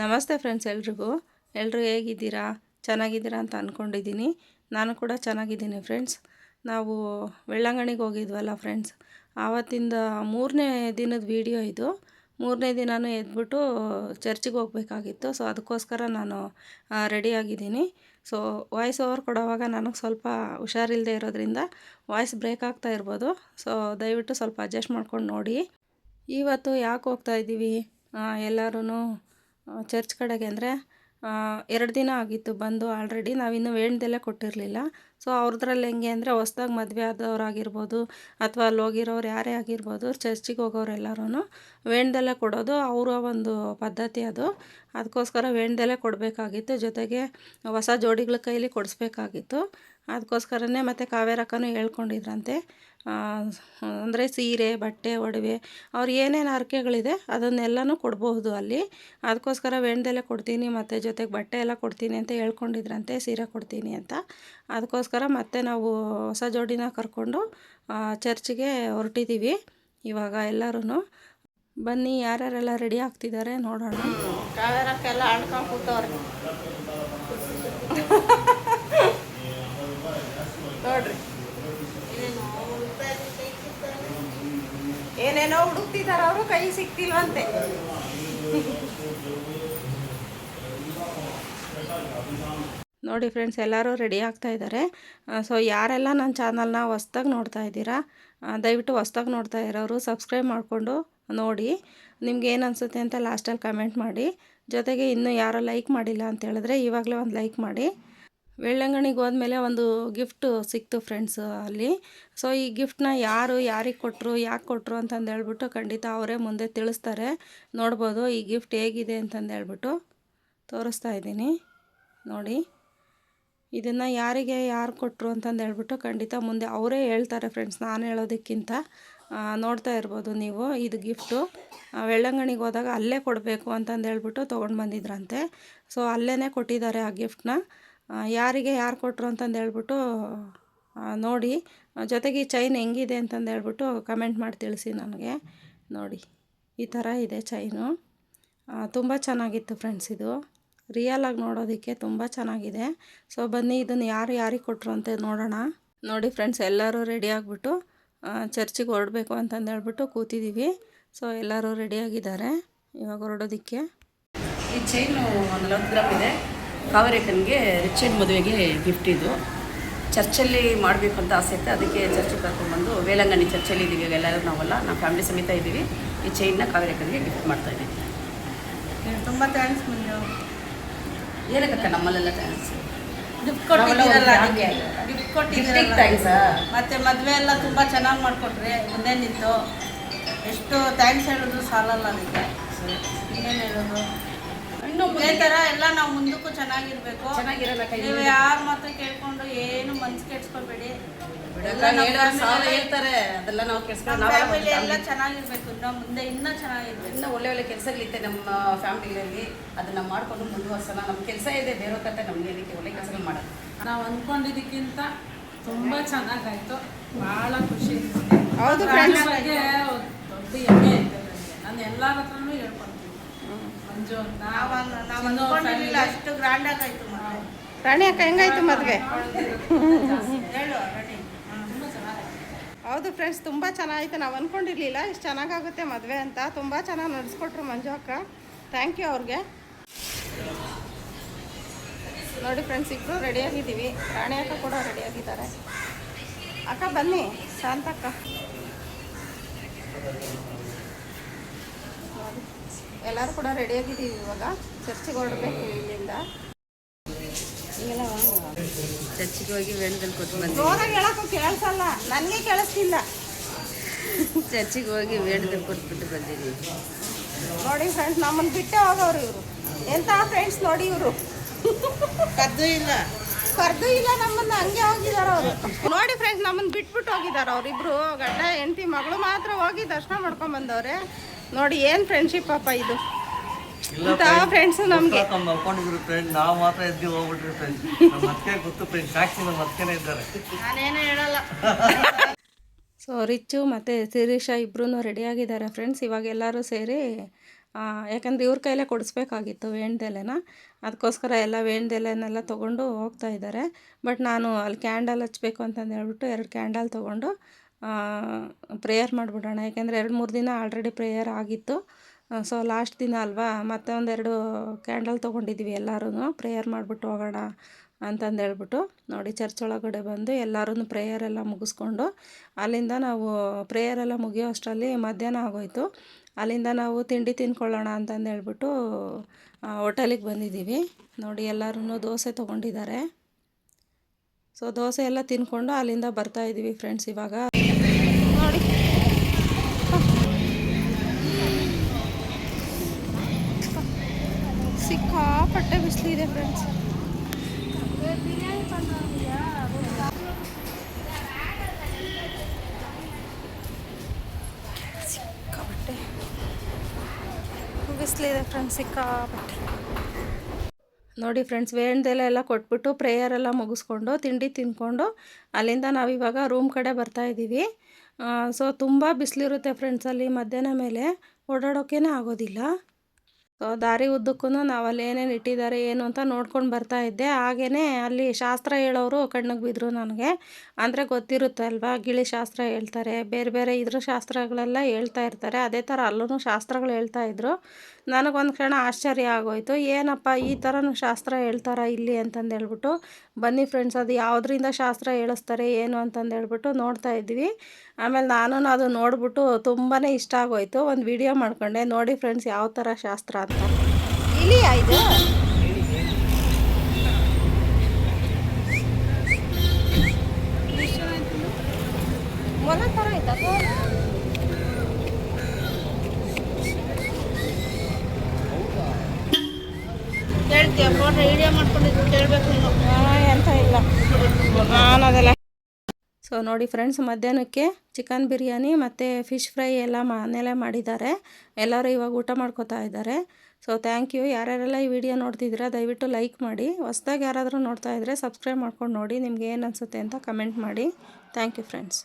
ನಮಸ್ತೆ ಫ್ರೆಂಡ್ಸ್ ಎಲ್ರಿಗೂ. ಎಲ್ಲರೂ ಹೇಗಿದ್ದೀರಾ? ಚೆನ್ನಾಗಿದ್ದೀರಾ ಅಂತ ಅಂದ್ಕೊಂಡಿದ್ದೀನಿ ನಾನು ಕೂಡ ಚೆನ್ನಾಗಿದ್ದೀನಿ ಫ್ರೆಂಡ್ಸ್ ನಾವು ವೆಳ್ಳಂಗಣಿಗೆ ಹೋಗಿದ್ವಲ್ಲ ಫ್ರೆಂಡ್ಸ್ ಆವತ್ತಿಂದ ಮೂರನೇ ದಿನದ ವೀಡಿಯೋ ಇದು. ಮೂರನೇ ದಿನವೂ ಎದ್ಬಿಟ್ಟು ಚರ್ಚಿಗೆ ಹೋಗಬೇಕಾಗಿತ್ತು. ಸೊ ಅದಕ್ಕೋಸ್ಕರ ನಾನು ರೆಡಿಯಾಗಿದ್ದೀನಿ ಸೊ ವಾಯ್ಸ್ ಓವರ್ ಕೊಡೋವಾಗ ನನಗೆ ಸ್ವಲ್ಪ ಹುಷಾರಿಲ್ಲದೆ ಇರೋದ್ರಿಂದ ವಾಯ್ಸ್ ಬ್ರೇಕ್ ಆಗ್ತಾ ಇರ್ಬೋದು. ಸೊ ದಯವಿಟ್ಟು ಸ್ವಲ್ಪ ಅಡ್ಜಸ್ಟ್ ಮಾಡ್ಕೊಂಡು ನೋಡಿ. ಇವತ್ತು ಯಾಕೆ ಹೋಗ್ತಾ ಇದ್ದೀವಿ ಎಲ್ಲರೂ ಚರ್ಚ್ ಕಡೆಗೆ ಅಂದರೆ ಎರಡು ದಿನ ಆಗಿತ್ತು ಬಂದು ಆಲ್ರೆಡಿ ನಾವಿನ್ನೂ ವೇಣ್ದೆಲೆ ಕೊಟ್ಟಿರಲಿಲ್ಲ. ಸೊ ಅವ್ರದ್ರಲ್ಲಿ ಹೆಂಗೆ ಅಂದರೆ ಹೊಸ್ದಾಗಿ ಮದುವೆ ಆದವ್ರಾಗಿರ್ಬೋದು ಅಥವಾ ಅಲ್ಲಿ ಹೋಗಿರೋರು ಯಾರೇ ಆಗಿರ್ಬೋದು ಚರ್ಚಿಗೆ ಹೋಗೋರು ಎಲ್ಲರೂ ವೇಣದಲ್ಲೇ ಕೊಡೋದು ಅವರ ಒಂದು ಪದ್ಧತಿ ಅದು. ಅದಕ್ಕೋಸ್ಕರ ವೇಣ್ದಲ್ಲೇ ಕೊಡಬೇಕಾಗಿತ್ತು. ಜೊತೆಗೆ ಹೊಸ ಜೋಡಿಗಳ ಕೈಲಿ ಕೊಡಿಸ್ಬೇಕಾಗಿತ್ತು. ಅದಕ್ಕೋಸ್ಕರನೇ ಮತ್ತು ಕಾವೇರಕ್ಕನೂ ಹೇಳ್ಕೊಂಡಿದ್ರಂತೆ. ಅಂದರೆ ಸೀರೆ, ಬಟ್ಟೆ, ಒಡವೆ ಅವ್ರು ಏನೇನು ಹರಕೆಗಳಿದೆ ಅದನ್ನೆಲ್ಲನೂ ಕೊಡಬಹುದು ಅಲ್ಲಿ. ಅದಕ್ಕೋಸ್ಕರ ವೇಣದಲ್ಲೇ ಕೊಡ್ತೀನಿ ಮತ್ತು ಜೊತೆಗೆ ಬಟ್ಟೆ ಎಲ್ಲ ಕೊಡ್ತೀನಿ ಅಂತ ಹೇಳ್ಕೊಂಡಿದ್ರಂತೆ, ಸೀರೆ ಕೊಡ್ತೀನಿ ಅಂತ. ಅದಕ್ಕೋಸ್ಕರ ಮತ್ತೆ ನಾವು ಹೊಸ ಜೋಡಿನ ಕರ್ಕೊಂಡು ಚರ್ಚ್ಗೆ ಹೊರಟಿದ್ದೀವಿ ಇವಾಗ ಎಲ್ಲರೂ ಬನ್ನಿ, ಯಾರ್ಯಾರೆಲ್ಲ ರೆಡಿ ಆಗ್ತಿದ್ದಾರೆ ನೋಡೋಣ. ಏನೇನೋ ಹುಡುಕ್ತಿದಾರ ಅವರು, ಕೈ ಸಿಕ್ತಿಲ್ವಂತೆ. ನೋಡಿ ಫ್ರೆಂಡ್ಸ್ ಎಲ್ಲರೂ ರೆಡಿ ಆಗ್ತಾ ಇದ್ದಾರೆ ಸೊ ಯಾರೆಲ್ಲ ನನ್ನ ಚಾನಲ್ನ ಹೊಸ್ದಾಗಿ ನೋಡ್ತಾ ಇದ್ದೀರಾ ದಯವಿಟ್ಟು ಹೊಸ್ದಾಗಿ ನೋಡ್ತಾ ಇರೋರು ಸಬ್ಸ್ಕ್ರೈಬ್ ಮಾಡಿಕೊಂಡು ನೋಡಿ. ನಿಮ್ಗೆ ಏನು ಅನಿಸುತ್ತೆ ಅಂತ ಲಾಸ್ಟಲ್ಲಿ ಕಮೆಂಟ್ ಮಾಡಿ. ಜೊತೆಗೆ ಇನ್ನೂ ಯಾರೋ ಲೈಕ್ ಮಾಡಿಲ್ಲ ಅಂತ ಹೇಳಿದ್ರೆ ಇವಾಗಲೇ ಒಂದು ಲೈಕ್ ಮಾಡಿ. ವೆಳ್ಳಂಗಣಿಗೆ ಹೋದ್ಮೇಲೆ ಒಂದು ಗಿಫ್ಟ್ ಸಿಕ್ತು ಫ್ರೆಂಡ್ಸ್ ಅಲ್ಲಿ. ಸೊ ಈ ಗಿಫ್ಟ್ನ ಯಾರು ಯಾರಿಗೆ ಕೊಟ್ಟರು ಯಾಕೆ ಕೊಟ್ಟರು ಅಂತಂದು ಹೇಳ್ಬಿಟ್ಟು ಖಂಡಿತ ಅವರೇ ಮುಂದೆ ತಿಳಿಸ್ತಾರೆ. ನೋಡ್ಬೋದು ಈ ಗಿಫ್ಟ್ ಹೇಗಿದೆ ಅಂತಂದು ಹೇಳ್ಬಿಟ್ಟು ತೋರಿಸ್ತಾ ಇದ್ದೀನಿ. ನೋಡಿ. ಇದನ್ನು ಯಾರಿಗೆ ಯಾರು ಕೊಟ್ಟರು ಅಂತಂದು ಹೇಳ್ಬಿಟ್ಟು ಖಂಡಿತ ಮುಂದೆ ಅವರೇ ಹೇಳ್ತಾರೆ ಫ್ರೆಂಡ್ಸ್ ನಾನು ಹೇಳೋದಕ್ಕಿಂತ. ನೋಡ್ತಾ ಇರ್ಬೋದು ನೀವು ಇದು ಗಿಫ್ಟು ವೆಳ್ಳಂಗಣಿಗೆ ಹೋದಾಗ ಅಲ್ಲೇ ಕೊಡಬೇಕು ಅಂತಂದು ಹೇಳ್ಬಿಟ್ಟು ತೊಗೊಂಡು ಬಂದಿದ್ರಂತೆ. ಸೊ ಅಲ್ಲೇ ಕೊಟ್ಟಿದ್ದಾರೆ ಆ ಗಿಫ್ಟನ್ನ ಯಾರಿಗೆ ಯಾರು ಕೊಟ್ಟರು ಅಂತಂದು ಹೇಳ್ಬಿಟ್ಟು ನೋಡಿ. ಜೊತೆಗೆ ಚೈನ್ ಹೆಂಗಿದೆ ಅಂತಂದು ಹೇಳ್ಬಿಟ್ಟು ಕಮೆಂಟ್ ಮಾಡಿ ತಿಳಿಸಿ ನನಗೆ. ನೋಡಿ, ಈ ಥರ ಇದೆ ಚೈನು ತುಂಬ ಚೆನ್ನಾಗಿತ್ತು ಫ್ರೆಂಡ್ಸ್ ಇದು. ರಿಯಲ್ ಆಗಿ ನೋಡೋದಕ್ಕೆ ತುಂಬ ಚೆನ್ನಾಗಿದೆ. ಸೊ ಬನ್ನಿ ಇದನ್ನು ಯಾರು ಯಾರಿಗೆ ಕೊಟ್ಟರು ಅಂತ ನೋಡೋಣ. ನೋಡಿ ಫ್ರೆಂಡ್ಸ್ ಎಲ್ಲರೂ ರೆಡಿ ಆಗಿಬಿಟ್ಟು ಚರ್ಚಿಗೆ ಹೊರಡಬೇಕು ಅಂತಂದು ಹೇಳ್ಬಿಟ್ಟು ಕೂತಿದ್ದೀವಿ ಸೊ ಎಲ್ಲರೂ ರೆಡಿಯಾಗಿದ್ದಾರೆ ಇವಾಗ ಹೊರಡೋದಕ್ಕೆ. ಈ ಚೈನು ಒಂದು ನಲವತ್ತು ಗ್ರಾಮ್ ಇದೆ. ಕಾವೇರಿಕನ್ಗೆ ರಿಚ್ ಆ್ಯಂಡ್ ಮದುವೆಗೆ ಗಿಫ್ಟ್ ಇದು. ಚರ್ಚಲ್ಲಿ ಮಾಡಬೇಕು ಅಂತ ಆಸೆ ಇತ್ತು. ಅದಕ್ಕೆ ಚರ್ಚಿಗೆ ಕರ್ಕೊಂಡ್ಬಂದು ವೇಲಂಗಣಿ ಚರ್ಚಲ್ಲಿ ಇದ್ದೀವಿ ಎಲ್ಲರೂ ನಾವೆಲ್ಲ ನಾವು ಫ್ಯಾಮಿಲಿ ಸಮೇತ ಇದ್ದೀವಿ ಈ ಚೈನ್ನ ಕಾವೇರಿಕನ್ಗೆ ಗಿಫ್ಟ್ ಮಾಡ್ತಾ ಇದ್ದೀವಿ. ತುಂಬ ಥ್ಯಾಂಕ್ಸ್ ಮಂಜು. ಏನಕ್ಕಕ್ಕ ನಮ್ಮಲ್ಲೆಲ್ಲ ಥ್ಯಾಂಕ್ಸ್ ಗಿಫ್ಟ್ ಕೊಟ್ಟಿದ್ದೀರಲ್ಲ ಹಾಗೆ. ಗಿಫ್ಟ್ ಕೊಟ್ಟಿದ್ದೀರಲ್ಲ. ಥ್ಯಾಂಕ್ಸಾ ಮತ್ತೆ ಮದುವೆ ಎಲ್ಲ ತುಂಬ ಚೆನ್ನಾಗಿ ಮಾಡಿಕೊಟ್ರಿ ಮುಂದೆ ನಿಂತು. ಎಷ್ಟು ಥ್ಯಾಂಕ್ಸ್ ಹೇಳಿದ್ರು ಸಾಲಲ್ಲ ಅದಕ್ಕೆ ಇನ್ನೇನು ಹೇಳೋದು? ಇದೇ ತರ ಎಲ್ಲ ನಾವು ಮುಂದಕ್ಕೂ ಚೆನ್ನಾಗಿರ್ಬೇಕು. ಚೆನ್ನಾಗಿರಲ್ಲ ಕೈ ನೀವು ಯಾರ ಮಾತ್ರ ಕೇಳ್ಕೊಂಡು ಏನು ಮನ್ಸು ಕೆಡ್ಸ್ಕೊಬೇಡಿ. ಹೇಳ್ತಾರೆ ಅದೆಲ್ಲ ನಾವು ಕೆಲ್ಸ್ಕೊಂಡು ನಮ್ಮ ಫ್ಯಾಮಿಲಿ ಎಲ್ಲ ಚೆನ್ನಾಗಿರ್ಬೇಕು ನಾವು ಮುಂದೆ ಇನ್ನೂ ಚೆನ್ನಾಗಿರ್ಬೇಕು. ಇನ್ನೂ ಒಳ್ಳೆ ಒಳ್ಳೆ ಕೆಲಸಗಳಿತ್ತೆ ನಮ್ಮ ಫ್ಯಾಮಿಲಿಯಲ್ಲಿ. ಅದನ್ನ ಮಾಡ್ಕೊಂಡು ಮುಂದುವರ್ಸೋಣ ನಮ್ಮ ಕೆಲಸ ಇದೆ ಬೇರೆ ಕತೆ ನಮ್ಗೆ ಏನಕ್ಕೆ ಒಳ್ಳೆ ಕೆಲಸ ಮಾಡೋದು ನಾವು ಅಂದ್ಕೊಂಡಿದ್ದಕ್ಕಿಂತ ತುಂಬಾ ಚೆನ್ನಾಗಾಯ್ತು. ಭಾಳ ಖುಷಿ ಹೌದು ಫ್ರೆಂಡ್ಸ್ ಬಗ್ಗೆ ದೊಡ್ಡ ಹೆಮ್ಮೆ ಐತೆ ನನಗೆ. ನಾನು ಎಲ್ಲರ ಹತ್ರನೂ ರಾಣಿ ಅಕ್ಕ, ಹೆಂಗಾಯ್ತು ಮದುವೆ? ಹೌದು ಫ್ರೆಂಡ್ಸ್ ತುಂಬ ಚೆನ್ನಾಗಿತ್ತು. ನಾವು ಅಂದ್ಕೊಂಡಿರಲಿಲ್ಲ ಇಷ್ಟು ಚೆನ್ನಾಗಾಗುತ್ತೆ ಮದುವೆ ಅಂತ. ತುಂಬ ಚೆನ್ನಾಗಿ ನಡೆಸ್ಕೊಟ್ರು ಮಂಜು ಅಕ್ಕ. ಥ್ಯಾಂಕ್ ಯು ಅವ್ರಿಗೆ. ನೋಡಿ ಫ್ರೆಂಡ್ಸ್ ಇಬ್ಬರು ರೆಡಿಯಾಗಿದ್ದೀವಿ ರಾಣಿ ಅಕ್ಕ ಕೂಡ ರೆಡಿಯಾಗಿದ್ದಾರೆ ಅಕ್ಕ, ಬನ್ನಿ, ಶಾಂತಕ್ಕ. ಎಲ್ಲರೂ ಕೂಡ ರೆಡಿಯಾಗಿದ್ದೀವಿ ಇವಾಗ. ಚರ್ಚಿಗೆ ಹೊರಡಬೇಕು ಇಲ್ಲಿಂದ. ಚರ್ಚಿಗೆ ಹೋಗಿ ವೇಣದಲ್ಲಿ ಕೊಟ್ಟು ಬಂದು ಜೋರಾಗಿ ಹೇಳಕ್ಕೂ ಕೇಳಿಸಲ್ಲ. ನನಗೆ ಕೇಳಿಸ್ತಿಲ್ಲ. ಚರ್ಚಿಗೆ ಹೋಗಿ ವೇಣದಲ್ಲಿ ಕೊಟ್ಬಿಟ್ಟು ಬಂದಿದ್ದೀವಿ. ನೋಡಿ ಫ್ರೆಂಡ್ಸ್ ನಮ್ಮನ್ನು ಬಿಟ್ಟೆ ಹೋಗೋರು ಇವರು. ಎಂಥ ಫ್ರೆಂಡ್ಸ್ ನೋಡಿ ಇವರು. ಕದ್ದು ಇಲ್ಲ. ಕರ್ದು ಇಲ್ಲ ನಮ್ಮನ್ನ ಹಂಗೆ ಹೋಗಿದಾರ ಅವರು. ನೋಡಿ ಫ್ರೆಂಡ್ಸ್ ನಮ್ಮನ್ನ ಬಿಟ್ಬಿಟ್ಟು ಹೋಗಿದಾರ ಅವ್ರಿಬ್ರು ಗಡ್ಡ ಹೆಂಡತಿ ಮಗಳು ಮಾತ್ರ ಹೋಗಿ ದರ್ಶನ ಮಾಡ್ಕೊಂಡ್ ಬಂದವ್ರೆ. ನೋಡಿ ಏನ್ ಫ್ರೆಂಡ್ಶಿಪ್ ಪಾಪ ಇದು? ಇಂಥ ಫ್ರೆಂಡ್ಸ್ ನಮಗೆ. ನಮ್ಮ ಅನ್ಕೊಂಡಿದ್ರು ಫ್ರೆಂಡ್ ನಾವು ಮಾತ್ರ ಎದ್ದು ಹೋಗ್ಬಿಟ್ರಿ ಫ್ರೆಂಡ್ ನಮ್ಮ ಅತ್ತೆ ಗೊತ್ತು ಫ್ರೆಂಡ್ ಸಾಕ್ಷಿ ನಮ್ಮ ಅತ್ತೆನೇ ಇದ್ದಾರೆ. ನಾನೇನು ಹೇಳಲ್ಲ. ಸೊ ರಿಚ್ಚು ಮತ್ತು ಶಿರೀಷ ಇಬ್ಬರೂ ರೆಡಿಯಾಗಿದ್ದಾರೆ ಫ್ರೆಂಡ್ಸ್ ಇವಾಗ ಎಲ್ಲರೂ ಸೇರಿ ಯಾಕಂದರೆ ಇವ್ರ ಕೈಲೇ ಕೊಡಿಸ್ಬೇಕಾಗಿತ್ತು ವೇಣ್ದೆಲೆನ. ಅದಕ್ಕೋಸ್ಕರ ಎಲ್ಲ ವೇಣ್ದೆಲೆನೆಲ್ಲ ತೊಗೊಂಡು ಹೋಗ್ತಾ ಇದ್ದಾರೆ. ಬಟ್ ನಾನು ಅಲ್ಲಿ ಕ್ಯಾಂಡಲ್ ಹಚ್ಬೇಕು ಅಂತಂದು ಹೇಳ್ಬಿಟ್ಟು ಎರಡು ಕ್ಯಾಂಡಲ್ ತೊಗೊಂಡು ಪ್ರೇಯರ್ ಮಾಡಿಬಿಡೋಣ. ಯಾಕೆಂದರೆ ಎರಡು ಮೂರು ದಿನ ಆಲ್ರೆಡಿ ಪ್ರೇಯರ್ ಆಗಿತ್ತು. ಸೊ ಲಾಸ್ಟ್ ದಿನ ಅಲ್ವಾ, ಮತ್ತೆ ಒಂದೆರಡು ಕ್ಯಾಂಡಲ್ ತೊಗೊಂಡಿದ್ದೀವಿ ಎಲ್ಲರೂ ಪ್ರೇಯರ್ ಮಾಡಿಬಿಟ್ಟು ಹೋಗೋಣ ಅಂತಂದು ಹೇಳ್ಬಿಟ್ಟು ನೋಡಿ ಚರ್ಚ್ ಒಳಗಡೆ ಬಂದು ಎಲ್ಲರೂ ಪ್ರೇಯರ್ ಎಲ್ಲ ಮುಗಿಸ್ಕೊಂಡು, ಅಲ್ಲಿಂದ ನಾವು ಪ್ರೇಯರ್ ಎಲ್ಲ ಮುಗಿಯೋ ಅಷ್ಟರಲ್ಲಿ ಮಧ್ಯಾಹ್ನ ಆಗೋಯ್ತು. ಅಲ್ಲಿಂದ ನಾವು ತಿಂಡಿ ತಿನ್ಕೊಳ್ಳೋಣ ಅಂತಂದು ಹೇಳ್ಬಿಟ್ಟು ಹೋಟೆಲಿಗೆ ಬಂದಿದ್ದೀವಿ ನೋಡಿ ಎಲ್ಲರೂ ದೋಸೆ ತೊಗೊಂಡಿದ್ದಾರೆ. ಸೊ ದೋಸೆ ಎಲ್ಲ ತಿನ್ಕೊಂಡು ಅಲ್ಲಿಂದ ಬರ್ತಾ ಇದ್ದೀವಿ ಫ್ರೆಂಡ್ಸ್ ಇವಾಗ. ಸಿಕ್ಕಾಪಟ್ಟೆ ಬಿಸಿಲಿದೆ ಫ್ರೆಂಡ್ಸ್ ಸಿಕ್ಕಾಪಟ್ಟೆ. ಬಿಸಿಲಿದೆ ಫ್ರೆಂಡ್ಸ್ ಸಿಕ್ಕಾಪಟ್ಟೆ. ನೋಡಿ ಫ್ರೆಂಡ್ಸ್ ವೇಣ್ದೆಲೆ ಎಲ್ಲ ಕೊಟ್ಬಿಟ್ಟು ಪ್ರೇಯರ್ ಎಲ್ಲ ಮುಗಿಸ್ಕೊಂಡು, ತಿಂಡಿ ತಿಂದ್ಕೊಂಡು ಅಲ್ಲಿಂದ ನಾವಿವಾಗ ರೂಮ್ ಕಡೆ ಬರ್ತಾ ಇದ್ದೀವಿ. ಸೊ ತುಂಬ ಬಿಸಿಲಿರುತ್ತೆ ಫ್ರೆಂಡ್ಸ್ ಅಲ್ಲಿ ಮಧ್ಯಾಹ್ನ ಮೇಲೆ. ಓಡಾಡೋಕ್ಕೇ ಆಗೋದಿಲ್ಲ. ದಾರಿ ಉದ್ದಕ್ಕೂ ನಾವು ಅಲ್ಲಿ ಏನೇನು ಇಟ್ಟಿದ್ದಾರೆ, ಏನು ಅಂತ ನೋಡ್ಕೊಂಡು ಬರ್ತಾ ಇದ್ದೆ. ಹಾಗೇ ಅಲ್ಲಿ ಶಾಸ್ತ್ರ ಹೇಳೋರು ಕಣ್ಣಿಗೆ ಬಿದ್ದರು ನನಗೆ. ಅಂದರೆ ಗೊತ್ತಿರುತ್ತೆ ಅಲ್ವಾ, ಗಿಳಿ ಶಾಸ್ತ್ರ ಹೇಳ್ತಾರೆ. ಬೇರೆ ಬೇರೆ ಇದ್ರ ಶಾಸ್ತ್ರಗಳೆಲ್ಲ ಹೇಳ್ತಾ ಇರ್ತಾರೆ. ಅದೇ ಥರ ಅಲ್ಲೂ ಶಾಸ್ತ್ರಗಳು ಹೇಳ್ತಾ ಇದ್ರು. ನನಗೊಂದು ಕ್ಷಣ ಆಶ್ಚರ್ಯ ಆಗೋಯ್ತು. ಏನಪ್ಪ ಈ ಥರನೂ ಶಾಸ್ತ್ರ ಹೇಳ್ತಾರಾ ಇಲ್ಲಿ ಅಂತಂದು ಹೇಳ್ಬಿಟ್ಟು, ಬನ್ನಿ ಫ್ರೆಂಡ್ಸ್ ಅದು ಯಾವುದರಿಂದ ಶಾಸ್ತ್ರ ಹೇಳಿಸ್ತಾರೆ, ಏನು ಅಂತಂದು ಹೇಳ್ಬಿಟ್ಟು ನೋಡ್ತಾ ಇದ್ವಿ. ಆಮೇಲೆ ನಾನು ಅದು ನೋಡ್ಬಿಟ್ಟು ತುಂಬಾ ಇಷ್ಟ ಆಗೋಯ್ತು. ಒಂದು ವಿಡಿಯೋ ಮಾಡ್ಕೊಂಡೆ. ನೋಡಿ ಫ್ರೆಂಡ್ಸ್ ಯಾವ ಥರ ಶಾಸ್ತ್ರ ಅಂತ ಇಲ್ಲಿ ಇದು? ಮೊಲ ಥರ ಆಯ್ತಾ? ಹೇಳ್ತೀಯ ಫೋಟೋ ವಿಡಿಯೋ ಮಾಡ್ಕೊಂಡಿದ್ದು ಕೇಳಬೇಕು ಎಂತ ಇಲ್ಲ. ನಾನು ಅದೆಲ್ಲ ಸೊ ನೋಡಿ ಫ್ರೆಂಡ್ಸ್ ಮಧ್ಯಾಹ್ನಕ್ಕೆ ಚಿಕನ್ ಬಿರಿಯಾನಿ ಮತ್ತು ಫಿಶ್ ಫ್ರೈ ಎಲ್ಲ ಮನೇಲೆ ಮಾಡಿದ್ದಾರೆ. ಎಲ್ಲರೂ ಇವಾಗ ಊಟ ಮಾಡ್ಕೋತಾ ಇದ್ದಾರೆ. ಸೊ ಥ್ಯಾಂಕ್ ಯು ಯಾರ್ಯಾರೆಲ್ಲ ಈ ವಿಡಿಯೋ ನೋಡ್ತಿದ್ದೀರಾ, ದಯವಿಟ್ಟು ಲೈಕ್ ಮಾಡಿ. ಹೊಸ್ದಾಗಿ ಯಾರಾದರೂ ನೋಡ್ತಾ ಇದ್ದರೆ ಸಬ್ಸ್ಕ್ರೈಬ್ ಮಾಡ್ಕೊಂಡು ನೋಡಿ. ನಿಮ್ಗೆ ಏನು ಅನಿಸುತ್ತೆ ಅಂತ ಕಮೆಂಟ್ ಮಾಡಿ. Thank you friends